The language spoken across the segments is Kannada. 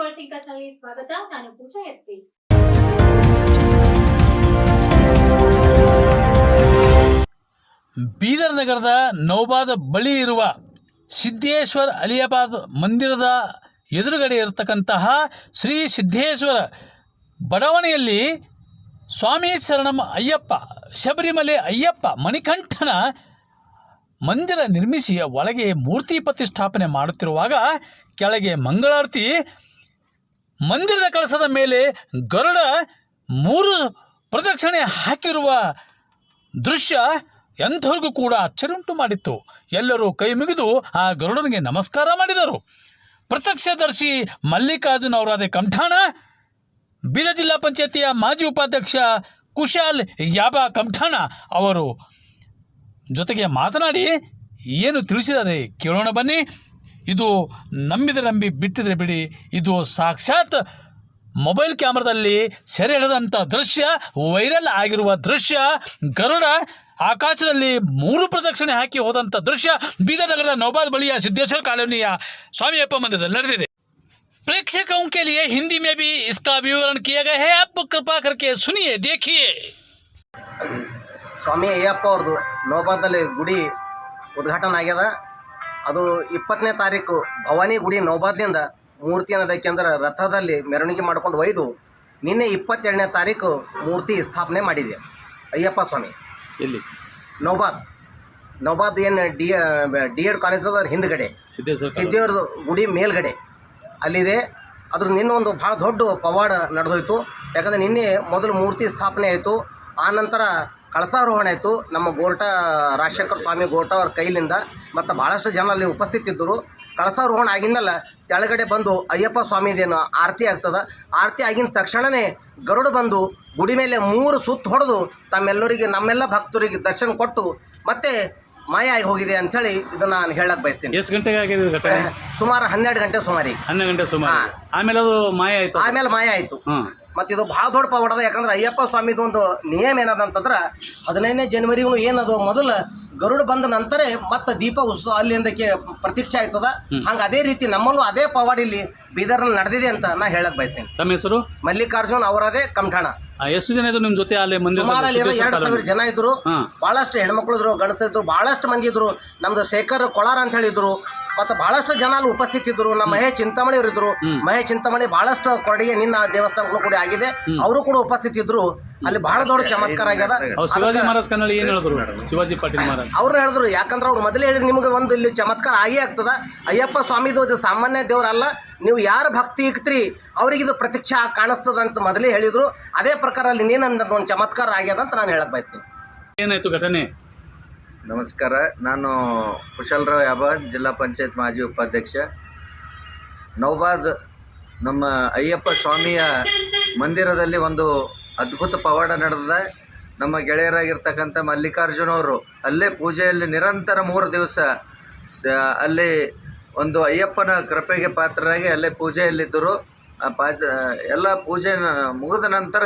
ವರ್ಲ್ಡ್ ಥಿಂಕರ್ಸ್ನಲ್ಲಿ ಸ್ವಾಗತ. ನಾನು ಪೂಜಾ ಎಸ್ಪಿ. ಬೀದರ್ ನಗರದ ನೌಬಾದ ಬಳಿ ಇರುವ ಸಿದ್ದೇಶ್ವರ ಅಲಿಯಾಬಾದ್ ಮಂದಿರದ ಎದುರುಗಡೆ ಇರತಕ್ಕಂತಹ ಶ್ರೀ ಸಿದ್ದೇಶ್ವರ ಬಡಾವಣೆಯಲ್ಲಿ ಸ್ವಾಮಿ ಶರಣಂ ಅಯ್ಯಪ್ಪ, ಶಬರಿಮಲೆ ಅಯ್ಯಪ್ಪ, ಮಣಿಕಂಠನ ಮಂದಿರ ನಿರ್ಮಿಸಿ, ಒಳಗೆ ಮೂರ್ತಿ ಪ್ರತಿಷ್ಠಾಪನೆ ಮಾಡುತ್ತಿರುವಾಗ ಕೆಳಗೆ ಮಂಗಳಾರತಿ ಮಂದಿರದ ಕಳಸದ ಮೇಲೆ ಗರುಡ ಮೂರು ಪ್ರದಕ್ಷಿಣೆ ಹಾಕಿರುವ ದೃಶ್ಯ ಎಂಥವ್ರಿಗೂ ಕೂಡ ಅಚ್ಚರಿಯುಂಟು ಮಾಡಿತ್ತು. ಎಲ್ಲರೂ ಕೈ ಮುಗಿದು ಆ ಗರುಡನಿಗೆ ನಮಸ್ಕಾರ ಮಾಡಿದರು. ಪ್ರತ್ಯಕ್ಷದರ್ಶಿ ಮಲ್ಲಿಕಾರ್ಜುನ್ ಅವರಾದ ಕಂಠಾಣ, ಬೀದ ಜಿಲ್ಲಾ ಪಂಚಾಯತಿಯ ಮಾಜಿ ಉಪಾಧ್ಯಕ್ಷ ಕುಶಾಲ್ ಯಾಬಾ ಕಂಠಾಣ ಅವರು ಜೊತೆಗೆ ಮಾತನಾಡಿ ಏನು ತಿಳಿಸಿದ್ದಾರೆ ಕೇಳೋಣ ಬನ್ನಿ. ಇದು ನಂಬಿದರೆ ನಂಬಿ ಬಿಟ್ಟಿದ್ರೆ ಬಿಡಿ ಇದು ಸಾಕ್ಷಾತ್ ಮೊಬೈಲ್ ಕ್ಯಾಮ್ರಾದಲ್ಲಿ ಸೆರೆ ಹಿಡಿದಂಥ ದೃಶ್ಯ ವೈರಲ್ ಆಗಿರುವ ದೃಶ್ಯ ಗರುಡ ಆಕಾಶದಲ್ಲಿ ಮೂರು ಪ್ರದಕ್ಷಿಣೆ ಹಾಕಿ ಹೋದಂಥ ದೃಶ್ಯ ಬೀದರ್ ನಗರದ ನೌಬಾದ್ ಬಳಿಯ ಸಿದ್ದೇಶ್ವರ ಕಾಲೋನಿಯ ಸ್ವಾಮಿಯಪ್ಪ ಮಂದಿರದಲ್ಲಿ ನಡೆದಿದೆ प्रेक्षकों के लिए हिंदी में भी इसका विवरण किया गया है आप कृपा करके सुनिए देखिए ಸ್ವಾಮಿ ಅಯ್ಯಪ್ಪ ಅವ್ರದ್ದು ನೋಬಾದಲ್ಲಿ ಗುಡಿ ಉದ್ಘಾಟನೆ ಆಗ್ಯದ ಅದು ಇಪ್ಪತ್ತನೇ ತಾರೀಕು ಭವಾನಿ ಗುಡಿ ನೌಬಾದ್ಲಿಂದ ಮೂರ್ತಿ ಅನ್ನೋದಕ್ಕೆಂದ್ರೆ ರಥದಲ್ಲಿ ಮೆರವಣಿಗೆ ಮಾಡ್ಕೊಂಡು ಒಯ್ದು ನಿನ್ನೆ ಇಪ್ಪತ್ತೆರಡನೇ ತಾರೀಕು ಮೂರ್ತಿ ಸ್ಥಾಪನೆ ಮಾಡಿದೆ. ಅಯ್ಯಪ್ಪ ಸ್ವಾಮಿ. ಎಲ್ಲಿ? ನೌಬಾದ್. ನೌಬಾದ್ ಏನು ಡಿ ಡಿ ಎಡ್ ಕಾಲೇಜ್ ಅದ ಅದ್ರ ಹಿಂದ್ಗಡೆ. ಸಿದ್ದೇಶ್ವರ ಸಿದ್ದೇವ್ರ ಗುಡಿ ಮೇಲ್ಗಡೆ. ಅಲ್ಲಿದೆ. ಅದ್ರ ನಿನ್ನೆ ಒಂದು ಭಾಳ ದೊಡ್ಡ ಪವಾಡ ನಡೆದೋಯ್ತು. ಯಾಕಂದರೆ ನಿನ್ನೆ ಮೊದಲು ಮೂರ್ತಿ ಸ್ಥಾಪನೆ ಆಯಿತು. ಆ ನಂತರ ಕಳಸಾರೋಹಣ ಆಯಿತು. ನಮ್ಮ ಗೋರ್ಟ ರಾಜಶೇಖರ ಸ್ವಾಮಿ ಗೋರ್ಟ ಅವ್ರ ಕೈಲಿಂದ ಮತ್ತು ಭಾಳಷ್ಟು ಜನ ಅಲ್ಲಿ ಉಪಸ್ಥಿತಿದ್ದರು. ಕಳಸಾರೋಹಣ ಆಗಿಂದಲ್ಲ ಕೆಳಗಡೆ ಬಂದು ಅಯ್ಯಪ್ಪ ಸ್ವಾಮಿದೇನು ಆರತಿ ಆಗ್ತದೆ. ಆರತಿ ಆಗಿನ ತಕ್ಷಣವೇ ಗರುಡ ಬಂದು ಗುಡಿ ಮೇಲೆ ಮೂರು ಸುತ್ತು ಹೊಡೆದು ತಮ್ಮೆಲ್ಲರಿಗೆ ನಮ್ಮೆಲ್ಲ ಭಕ್ತರಿಗೆ ದರ್ಶನ ಕೊಟ್ಟು ಮತ್ತೆ ಮಾಯ ಆಗಿ ಹೋಗಿದೆ ಅಂಥೇಳಿ ಇದನ್ನು ನಾನು ಹೇಳಕ್ಕೆ ಬಯಸ್ತೀನಿ. ಎಷ್ಟು ಗಂಟೆಗೆ ಆಗಿದೆ ಘಟನೆ? ಸುಮಾರು ಹನ್ನೆರಡು ಗಂಟೆ ಸುಮಾರಿಗೆ. ಹನ್ನೆರಡು ಗಂಟೆ ಸುಮಾರು ಆಮೇಲೆ ಅದು ಮಾಯ ಆಯ್ತು? ಆಮೇಲೆ ಮಾಯ ಆಯಿತು. ಮತ್ತು ಇದು ಭಾಳ ದೊಡ್ಡ ಪವಾಡದ ಯಾಕಂದ್ರೆ ಅಯ್ಯಪ್ಪ ಸ್ವಾಮಿದು ಒಂದು ನಿಯಮ ಏನದ ಅಂತಂದ್ರೆ ಹದಿನೈದನೇ ಜನವರಿಗೂ ಏನದು ಮೊದಲು ಗರುಡ ಬಂದ ನಂತರ ಮತ್ತೆ ದೀಪ ಉತ್ಸವ ಅಲ್ಲಿಂದಕ್ಕೆ ಪ್ರತೀಕ್ಷೆ ಆಯ್ತದ. ಹಂಗೆ ಅದೇ ರೀತಿ ನಮ್ಮಲ್ಲೂ ಅದೇ ಪವಾಡ ಇಲ್ಲಿ ಬೀದರ್ನಲ್ಲಿ ನಡೆದಿದೆ ಅಂತ ನಾ ಹೇಳಕ್ ಬಯಸ್ತೇನೆ. ತಮ್ಮ ಹೆಸರು? ಮಲ್ಲಿಕಾರ್ಜುನ್ ಅವರದೇ ಕಂಠಾಣ ಎಷ್ಟು ಜನ ಇದ್ರು ನಿಮ್ಮ ಜೊತೆ ಅಲ್ಲಿ ಮಂದಿರ ಸುಮಾರು ಎರಡು ಸಾವಿರ ಜನ ಇದ್ರು. ಬಹಳಷ್ಟು ಹೆಣ್ಮಕ್ಳು ಇದ್ರು ಗಣಸ ಇದ್ರು ಭಾಳಷ್ಟು ಮಂದಿ ಇದ್ರು. ನಮ್ದು ಶೇಖರ್ ಕೊಳಾರ ಅಂತ ಹೇಳಿದ್ರು. ಮತ್ತು ಬಹಳಷ್ಟು ಜನ ಅಲ್ಲಿ ಉಪಸ್ಥಿತಿದ್ರು. ನಮ್ಮ ಮಹೇಶ್ ಚಿಂತಾಮಣಿ ಅವರು ಇದ್ರು ಮಹೇಶ್ ಚಿಂತಾಮಣಿ ಬಹಳಷ್ಟು ಕೊರಡಿಗೆ ನಿನ್ನ ದೇವಸ್ಥಾನಗಳು ಕೂಡ ಆಗಿದೆ. ಅವರು ಕೂಡ ಉಪಸ್ಥಿತಿದ್ರು. ಅಲ್ಲಿ ಬಹಳ ದೊಡ್ಡ ಚಮತ್ಕಾರ ಆಗ್ಯದ. ಅವ್ರು ಶಿವಾಜಿ ಮಹಾರಾಜ್ ಕನ್ನಡ ಏನು ಹೇಳಿದ್ರು? ಶಿವಾಜಿ ಪಾಟೀಲ್ ಮಹಾರಾಜ್. ಅವ್ರು ಹೇಳಿದ್ರು ಯಾಕಂದ್ರೆ ಅವ್ರು ಮೊದಲೇ ಹೇಳಿ ನಿಮ್ಗೆ ಒಂದು ಇಲ್ಲಿ ಚಮತ್ಕಾರ ಆಗೇ ಆಗ್ತದ. ಅಯ್ಯಪ್ಪ ಸ್ವಾಮಿದು ಇದು ಸಾಮಾನ್ಯ ದೇವರಲ್ಲ. ನೀವು ಯಾರು ಭಕ್ತಿ ಇಕ್ತ್ರಿ ಅವ್ರಿಗೆ ಇದು ಪ್ರತೀಕ್ಷಾ ಕಾಣಿಸ್ತದ ಅಂತ ಮೊದಲೇ ಹೇಳಿದ್ರು. ಅದೇ ಪ್ರಕಾರ ಅಲ್ಲಿ ನೀನಂದ ಒಂದು ಚಮತ್ಕಾರ ಆಗ್ಯದ ಅಂತ ನಾನು ಹೇಳಕ್ ಬಯಸ್ತೀನಿ. ಏನಾಯ್ತು ಘಟನೆ? ನಮಸ್ಕಾರ. ನಾನು ಕುಶಲರಾವ್ ಯಾಬಾದ್ ಜಿಲ್ಲಾ ಪಂಚಾಯತ್ ಮಾಜಿ ಉಪಾಧ್ಯಕ್ಷ. ನೌಬಾದ್ ನಮ್ಮ ಅಯ್ಯಪ್ಪ ಸ್ವಾಮಿಯ ಮಂದಿರದಲ್ಲಿ ಒಂದು ಅದ್ಭುತ ಪವಾಡ ನಡೆದಿದೆ. ನಮ್ಮ ಗೆಳೆಯರಾಗಿರ್ತಕ್ಕಂಥ ಮಲ್ಲಿಕಾರ್ಜುನ ಅವರು ಅಲ್ಲೇ ಪೂಜೆಯಲ್ಲಿ ನಿರಂತರ ಮೂರು ದಿವಸ ಅಲ್ಲಿ ಒಂದು ಅಯ್ಯಪ್ಪನ ಕೃಪೆಗೆ ಪಾತ್ರರಾಗಿ ಅಲ್ಲೇ ಪೂಜೆಯಲ್ಲಿದ್ದರು. ಆ ಪಾಜ ಎಲ್ಲ ಪೂಜೆ ಮುಗಿದ ನಂತರ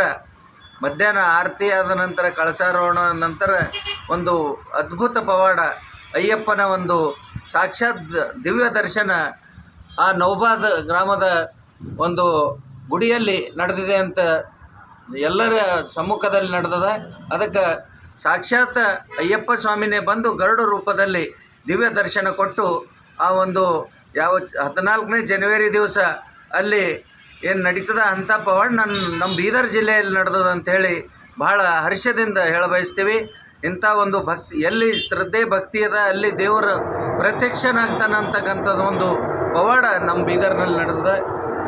ಮಧ್ಯಾಹ್ನ ಆರತಿ ಆದ ನಂತರ ಕಳಸಾರೋಹಣ ನಂತರ ಒಂದು ಅದ್ಭುತ ಪವಾಡ, ಅಯ್ಯಪ್ಪನ ಒಂದು ಸಾಕ್ಷಾತ್ ದಿವ್ಯ ದರ್ಶನ ಆ ನೌಬಾದ್ ಗ್ರಾಮದ ಒಂದು ಗುಡಿಯಲ್ಲಿ ನಡೆದಿದೆ ಅಂತ ಎಲ್ಲರ ಸಮ್ಮುಖದಲ್ಲಿ ನಡೆದದ. ಅದಕ್ಕೆ ಸಾಕ್ಷಾತ್ ಅಯ್ಯಪ್ಪ ಸ್ವಾಮಿನೇ ಬಂದು ಗರುಡ ರೂಪದಲ್ಲಿ ದಿವ್ಯ ದರ್ಶನ ಕೊಟ್ಟು ಆ ಒಂದು ಯಾವ ಹದಿನಾಲ್ಕನೇ ಜನವರಿ ದಿವಸ ಅಲ್ಲಿ ಏನು ನಡೀತದ ಅಂಥ ಪವಾಡ ನನ್ನ ನಮ್ಮ ಬೀದರ್ ಜಿಲ್ಲೆಯಲ್ಲಿ ನಡೆದದ ಅಂಥೇಳಿ ಬಹಳ ಹರ್ಷದಿಂದ ಹೇಳ ಬಯಸ್ತೀವಿ ಇಂಥ ಒಂದು ಭಕ್ತಿ ಎಲ್ಲಿ ಶ್ರದ್ಧೆ ಭಕ್ತಿ ಅದ ಅಲ್ಲಿ ದೇವರ ಪ್ರತ್ಯಕ್ಷನಾಗ್ತಾನೆ ಅಂತಕ್ಕಂಥದ್ದು ಒಂದು ಪವಾಡ ನಮ್ಮ ಬೀದರ್ನಲ್ಲಿ ನಡೆದದ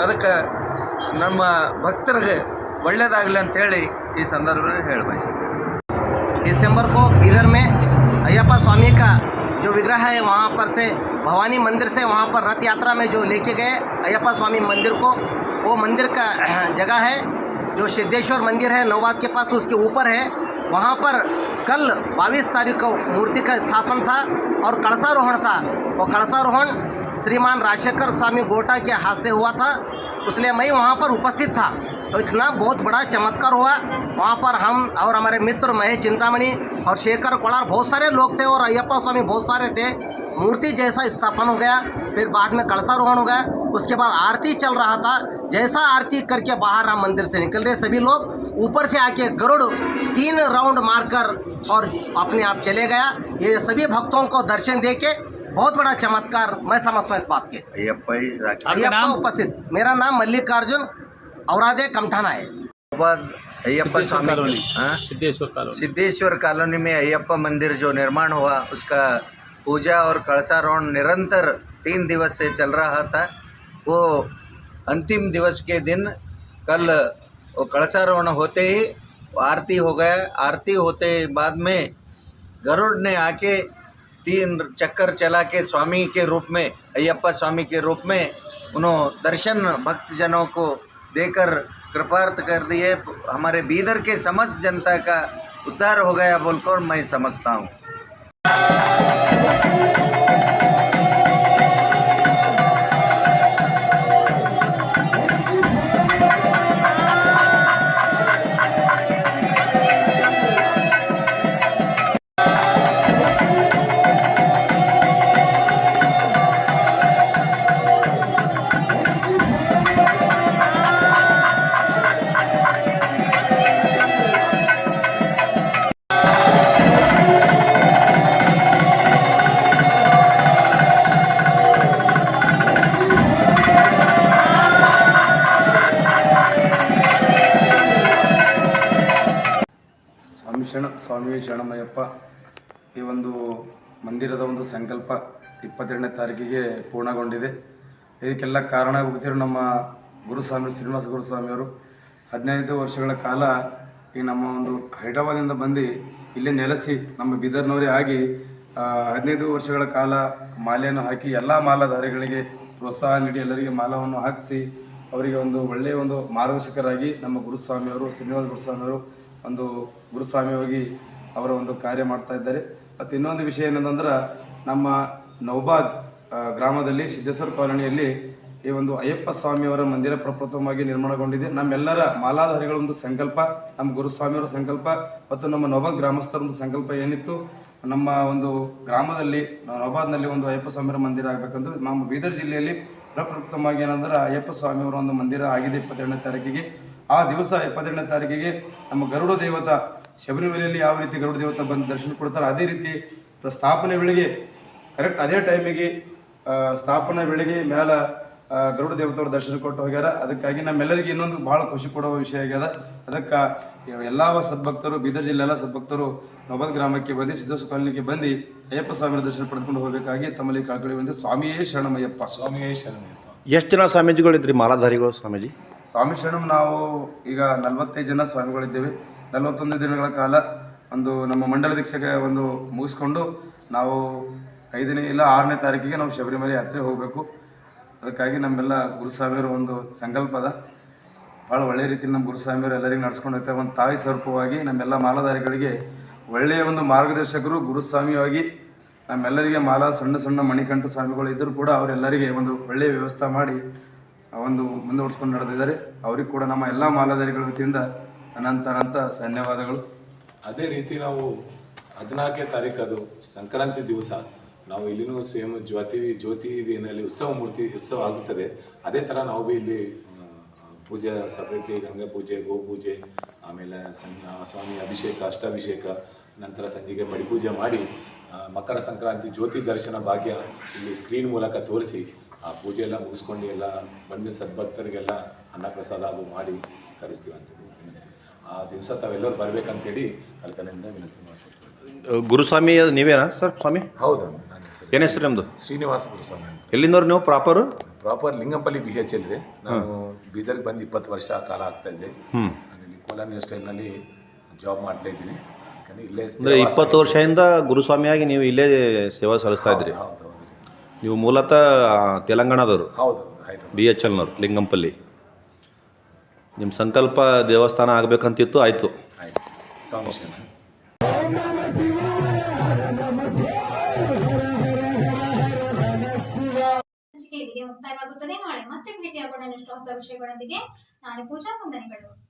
ಅದಕ್ಕೆ ನಮ್ಮ ಭಕ್ತರಿಗೆ ಒಳ್ಳೆಯದಾಗಲಿ ಅಂಥೇಳಿ ಈ ಸಂದರ್ಭದಲ್ಲಿ ಹೇಳ ಬಯಸ್ತೀನಿ दिसंबर को बीदर में अयप्पा स्वामी का जो विग्रह है वहाँ पर से भवानी मंदिर से वहाँ पर रथ यात्रा में जो लेके गए अयप्पा स्वामी मंदिर को वो मंदिर का जगह है, जो सिद्धेश्वर मंदिर है, नौबाद के पास, उसके ऊपर है। वहाँ पर कल 22 तारीख को मूर्ति का स्थापन था और कलशारोहण था। वो कलशारोहण श्रीमान राजशेखर स्वामी गोटा के हाथ से हुआ था, इसलिए मैं वहाँ पर उपस्थित था। तो इतना बहुत बड़ा चमत्कार हुआ। वहाँ पर हम और हमारे मित्र महेश चिंतामणि और शेखर कोलार, बहुत सारे लोग थे और अयप्पा स्वामी बहुत सारे थे। मूर्ति जैसा स्थापन हो गया, फिर बाद में कलशारोहण हो गया। उसके बाद आरती चल रहा था। जैसा आरती करके बाहर हम मंदिर से निकल रहे सभी लोग ऊपर से आके गरुड़ तीन राउंड मारकर और अपने आप चले गया। ये सभी भक्तों को दर्शन दे के बहुत बड़ा चमत्कार मैं समझता हूँ इस बात के। नाम? उपस्थित। मेरा नाम मल्लिकार्जुन औरादे कमठाना है। सिद्धेश्वर स्वामी कॉलोनी। हाँ? सिद्धेश्वर कॉलोनी। सिद्धेश्वर कॉलोनी में अयप्पा मंदिर जो निर्माण हुआ उसका पूजा और कलशारोहण निरंतर तीन दिवस से चल रहा था। वो अंतिम दिवस के दिन कल वो कलशारोहण होते ही आरती हो गया। आरती होते बाद में गरुड़ ने आके तीन चक्कर चला के स्वामी के रूप में, अय्यप्पा स्वामी के रूप में उन्होंने दर्शन भक्तजनों को देकर कृपार्थ कर दिए। हमारे बीदर के समस्त जनता का उद्धार हो गया। बोलकर मैं समझता हूँ। ಶರಣಮಯ್ಯಪ್ಪ ಈ ಒಂದು ಮಂದಿರದ ಒಂದು ಸಂಕಲ್ಪ ಇಪ್ಪತ್ತೆರಡನೇ ತಾರೀಕಿಗೆ ಪೂರ್ಣಗೊಂಡಿದೆ. ಇದಕ್ಕೆಲ್ಲ ಕಾರಣ ಹೋಗ್ತಿರೋ ನಮ್ಮ ಗುರುಸ್ವಾಮಿ, ಶ್ರೀನಿವಾಸ ಗುರುಸ್ವಾಮಿಯವರು ಹದಿನೈದು ವರ್ಷಗಳ ಕಾಲ ಈ ನಮ್ಮ ಒಂದು ಹೈದರಾಬಾದಿಂದ ಬಂದು ಇಲ್ಲೇ ನೆಲೆಸಿ ನಮ್ಮ ಬೀದರ್ನವರೇ ಆಗಿ ಹದಿನೈದು ವರ್ಷಗಳ ಕಾಲ ಮಾಲೆಯನ್ನು ಹಾಕಿ ಎಲ್ಲ ಮಾಲಾಧಾರಿಗಳಿಗೆ ಪ್ರೋತ್ಸಾಹ ನೀಡಿ ಎಲ್ಲರಿಗೆ ಮಾಲವನ್ನು ಹಾಕಿಸಿ ಅವರಿಗೆ ಒಂದು ಒಳ್ಳೆಯ ಒಂದು ಮಾರ್ಗದರ್ಶಕರಾಗಿ ನಮ್ಮ ಗುರುಸ್ವಾಮಿಯವರು, ಶ್ರೀನಿವಾಸ ಗುರುಸ್ವಾಮಿಯವರು ಒಂದು ಗುರುಸ್ವಾಮಿಯಾಗಿ ಅವರ ಒಂದು ಕಾರ್ಯ ಮಾಡ್ತಾ ಇದ್ದಾರೆ. ಮತ್ತು ಇನ್ನೊಂದು ವಿಷಯ ಏನಂದ್ರೆ ನಮ್ಮ ನೌಬಾದ್ ಗ್ರಾಮದಲ್ಲಿ ಸಿದ್ದೇಶ್ವರ ಕಾಲೋನಿಯಲ್ಲಿ ಈ ಒಂದು ಅಯ್ಯಪ್ಪ ಸ್ವಾಮಿಯವರ ಮಂದಿರ ಪ್ರಪ್ರಥಮವಾಗಿ ನಿರ್ಮಾಣಗೊಂಡಿದೆ. ನಮ್ಮೆಲ್ಲರ ಮಾಲಾಧಾರಿಗಳ ಒಂದು ಸಂಕಲ್ಪ, ನಮ್ಮ ಗುರುಸ್ವಾಮಿಯವರ ಸಂಕಲ್ಪ ಮತ್ತು ನಮ್ಮ ನೌಬಾದ್ ಗ್ರಾಮಸ್ಥರ ಒಂದು ಸಂಕಲ್ಪ ಏನಿತ್ತು, ನಮ್ಮ ಒಂದು ಗ್ರಾಮದಲ್ಲಿ, ನೌಬಾದ್ನಲ್ಲಿ ಒಂದು ಅಯ್ಯಪ್ಪ ಸ್ವಾಮಿಯವರ ಮಂದಿರ ಆಗಬೇಕಂದ್ರೆ ನಮ್ಮ ಬೀದರ್ ಜಿಲ್ಲೆಯಲ್ಲಿ ಪ್ರಪ್ರಥಮವಾಗಿ ಏನಂದ್ರೆ ಅಯ್ಯಪ್ಪ ಸ್ವಾಮಿಯವರ ಒಂದು ಮಂದಿರ ಆಗಿದೆ ಇಪ್ಪತ್ತೆರಡನೇ ತಾರೀಕಿಗೆ. ಆ ದಿವಸ ಇಪ್ಪತ್ತೆರಡನೇ ತಾರೀಕಿಗೆ ನಮ್ಮ ಗರುಡ ದೇವತ ಶಬರಿಮಲೆಯಲ್ಲಿ ಯಾವ ರೀತಿ ಗರುಡ ದೇವತ ಬಂದು ದರ್ಶನ ಕೊಡ್ತಾರೆ ಅದೇ ರೀತಿ ಸ್ಥಾಪನೆ ವೇಳೆಗೆ ಕರೆಕ್ಟ್ ಅದೇ ಟೈಮಿಗೆ ಸ್ಥಾಪನೆ ವೇಳೆಗೆ ಮ್ಯಾಲ ಗರುಡ ದೇವತವ್ರ ದರ್ಶನ ಕೊಟ್ಟು ಹೋಗ್ಯಾರ. ಅದಕ್ಕಾಗಿ ನಮ್ಮೆಲ್ಲರಿಗೆ ಇನ್ನೊಂದು ಬಹಳ ಖುಷಿ ಕೊಡುವ ವಿಷಯ ಆಗ್ಯದ. ಅದಕ್ಕೆ ಎಲ್ಲ ಸದ್ಭಕ್ತರು ಬೀದರ್ ಜಿಲ್ಲೆ ಎಲ್ಲ ಸದ್ಭಕ್ತರು ನವಬದ್ ಗ್ರಾಮಕ್ಕೆ ಬಂದು ಸಿದ್ದೇಶ್ವರ ಕಾಲನಿಗೆ ಬಂದು ಅಯ್ಯಪ್ಪ ಸ್ವಾಮಿ ದರ್ಶನ ಪಡ್ಕೊಂಡು ಹೋಗಬೇಕಾಗಿ ತಮ್ಮಲ್ಲಿ ಕಾಕಳಿ ಬಂದು ಸ್ವಾಮಿಯೇ ಶರಣಮಯ್ಯಪ್ಪ. ಸ್ವಾಮಿಯೇ ಶರಣಮಯ್ಯಪ್ಪ. ಎಷ್ಟು ಜನ ಸ್ವಾಮೀಜಿಗಳಿದ್ರಿ ಮಾಲಾಧಾರಿಗಳು ಸ್ವಾಮೀಜಿ? ಸ್ವಾಮಿ ಶರಣಂ ನಾವು ಈಗ ನಲವತ್ತೈದು ಜನ ಸ್ವಾಮಿಗಳಿದ್ದೇವೆ. ನಲವತ್ತೊಂದು ದಿನಗಳ ಕಾಲ ಒಂದು ನಮ್ಮ ಮಂಡಲ ದೀಕ್ಷೆಗೆ ಒಂದು ಮುಗಿಸ್ಕೊಂಡು ನಾವು ಐದನೇ ಇಲ್ಲ ಆರನೇ ತಾರೀಕಿಗೆ ನಾವು ಶಬರಿಮಲೆ ಯಾತ್ರೆ ಹೋಗಬೇಕು. ಅದಕ್ಕಾಗಿ ನಮ್ಮೆಲ್ಲ ಗುರುಸ್ವಾಮಿಯವರು ಒಂದು ಸಂಕಲ್ಪದ ಭಾಳ ಒಳ್ಳೆಯ ರೀತಿ ನಮ್ಮ ಗುರುಸ್ವಾಮಿಯವರು ಎಲ್ಲರಿಗೂ ನಡೆಸ್ಕೊಂಡು ಹೋಗ್ತಾರೆ ಒಂದು ತಾಯಿ ಸ್ವರೂಪವಾಗಿ ನಮ್ಮೆಲ್ಲ ಮಾಲಾಧಾರಿಗಳಿಗೆ ಒಳ್ಳೆಯ ಒಂದು ಮಾರ್ಗದರ್ಶಕರು, ಗುರುಸ್ವಾಮಿಯಾಗಿ ನಮ್ಮೆಲ್ಲರಿಗೆ ಮಾಲಾ ಸಣ್ಣ ಸಣ್ಣ ಮಣಿಕಂಠ ಸ್ವಾಮಿಗಳು ಇದ್ದರೂ ಕೂಡ ಅವರೆಲ್ಲರಿಗೆ ಒಂದು ಒಳ್ಳೆಯ ವ್ಯವಸ್ಥೆ ಮಾಡಿ ಒಂದು ಮುಂದುವರ್ಸ್ಕೊಂಡು ನಡೆದಿದ್ದಾರೆ. ಅವ್ರಿಗೆ ಕೂಡ ನಮ್ಮ ಎಲ್ಲ ಮಾಲಾಧಾರಿಗಳ ವತಿಯಿಂದ ಅನಂತ ಅನಂತ ಧನ್ಯವಾದಗಳು. ಅದೇ ರೀತಿ ನಾವು ಹದಿನಾಲ್ಕನೇ ತಾರೀಕು ಅದು ಸಂಕ್ರಾಂತಿ ದಿವಸ, ನಾವು ಇಲ್ಲಿನೂ ಸೇಮ್ ಜ್ಯೋತಿ ಜ್ಯೋತಿ ದಿನಲ್ಲಿ ಉತ್ಸವ ಮೂರ್ತಿ, ಉತ್ಸವ ಆಗುತ್ತದೆ. ಅದೇ ಥರ ನಾವು ಭೀ ಇಲ್ಲಿ ಪೂಜೆ ಸಪ್ರೇಟ್ಲಿ ಗಂಗಾ ಪೂಜೆ, ಗೋ ಪೂಜೆ, ಆಮೇಲೆ ಸ್ವಾಮಿ ಅಭಿಷೇಕ, ಅಷ್ಟಾಭಿಷೇಕ, ನಂತರ ಸಂಜೆಗೆ ಪಡಿಪೂಜೆ ಮಾಡಿ ಮಕರ ಸಂಕ್ರಾಂತಿ ಜ್ಯೋತಿ ದರ್ಶನ ಭಾಗ್ಯ ಇಲ್ಲಿ ಸ್ಕ್ರೀನ್ ಮೂಲಕ ತೋರಿಸಿ, ಆ, ಪೂಜೆ ಎಲ್ಲ ಮುಗಿಸ್ಕೊಂಡು ಎಲ್ಲ ಬಂದ ಸದ್ಭಕ್ತರಿಗೆಲ್ಲ ಅನ್ನಪ್ರಸಾದ ಅದು ಮಾಡಿ ಕರೆಸ್ತೀವಿ ಅಂತ ಆ ದಿವಸ ತಾವೆಲ್ಲರೂ ಬರ್ಬೇಕಂತೇಳಿ ಕಲ್ಕನೆಯಿಂದ ವಿನಂತಿ ಮಾಡ್ಕೊಳ್ತೀವಿ. ಗುರುಸ್ವಾಮಿ ಅದು ನೀವೇನಾ ಸರ್ ಸ್ವಾಮಿ? ಹೌದು ಏನು ಹೆಸರು ನಿಮ್ಮದು ಶ್ರೀನಿವಾಸ ಗುರುಸ್ವಾಮಿ ಅಂತ. ಎಲ್ಲಿಂದವ್ರು ನೀವು? Proper? Proper Lingampalli B H L ಇದೆ. ನಾನು ಬೀದರ್ಗೆ ಬಂದು ಇಪ್ಪತ್ತು ವರ್ಷ ಕಾಲ ಆಗ್ತಾ ಇದ್ದೆ ಇಲ್ಲಿ ಕೋಲಾರ್ ಟೈಮ್ನಲ್ಲಿ ಜಾಬ್ ಮಾಡ್ತಾ ಇದ್ದೀನಿ. ಇಲ್ಲೇ ಅಂದರೆ ಇಪ್ಪತ್ತು ವರ್ಷದಿಂದ ಗುರುಸ್ವಾಮಿಯಾಗಿ ನೀವು ಇಲ್ಲೇ ಸೇವಾ ಸಲ್ಲಿಸ್ತಾ ಇದ್ರಿ? ನೀವು ಮೂಲತಃ ತೆಲಂಗಾಣದವರು? ಹೌದು ಬಿ ಎಚ್ ಎಲ್ನವರು ಲಿಂಗಂಪಲ್ಲಿ. ನಿಮ್ಮ ಸಂಕಲ್ಪ ದೇವಸ್ಥಾನ ಆಗಬೇಕಂತಿತ್ತು, ಆಯಿತು. ಮುಕ್ತಾಯವಾಗುತ್ತದೆ. ನಾಳೆ ಮತ್ತೆ ಭೇಟಿಯಾಗೋಣ. ಇಷ್ಟು ಹೊಸ ವಿಷಯಗಳೊಂದಿಗೆ ನಾಳೆ ಪೂಜಾ ವಂದನೆಗಳು